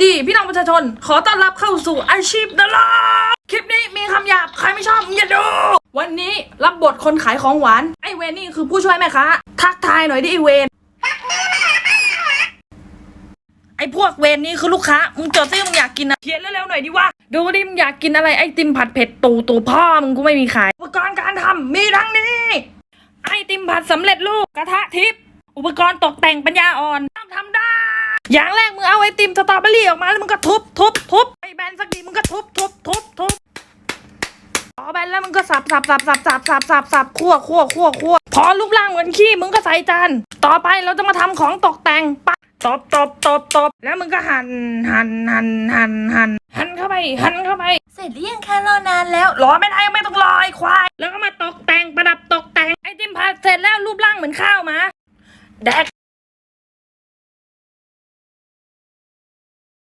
ดีพี่น้องประชาชน ขอต้อนรับเข้าสู่อาชีพดาราคลิปนี้มีคำหยาบ ใครไม่ชอบอย่าดู วันนี้รับบทคนขายของหวาน ไอเวนนี่คือผู้ช่วยแม่ค้า ทักทายหน่อยดิไอเวน ไอพวกเวนนี่คือลูกค้า มึงจดซิมึงอยากกินอะเขียนเร็วๆหน่อยดิวะดูดิมึงอยากกินอะไรไอติมผัดเผ็ดตูตูพ่อมึงกูไม่มีขาย อุปกรณ์การทำมีทั้งนี้ ไอติมผัดสำเร็จรูปกระทะทิพย์อุปกรณ์ตกแต่งปัญญาอ่อนทำทำได้ อย่างแรกมึงเอาไอติมสตรอเบอรี่ออกมาแล้วมึงก็ทุบทุบทุบไอแบนสักทีมึงก็ทุบทุบทุบทุบพอแบนแล้วมึงก็สับสับสับสับสับสับสับสับคั่วคั่วคั่วคั่วพอรูปร่างเหมือนขี้มึงก็ใส่จานต่อไปเราจะมาทำของตกแต่งปะตบตบตบตบแล้วมึงก็หั่นหั่นหั่นหั่นหั่นหั่นเข้าไปหั่นเข้าไป เสร็จหรือยังคะรอนานแล้วรอไม่ได้ไม่ต้องรอไอ้ควาย แล้วก็มาตกแต่งประดับตกแต่งไอติมผัดเสร็จแล้วรูปร่างเหมือนข้าวหมาแดก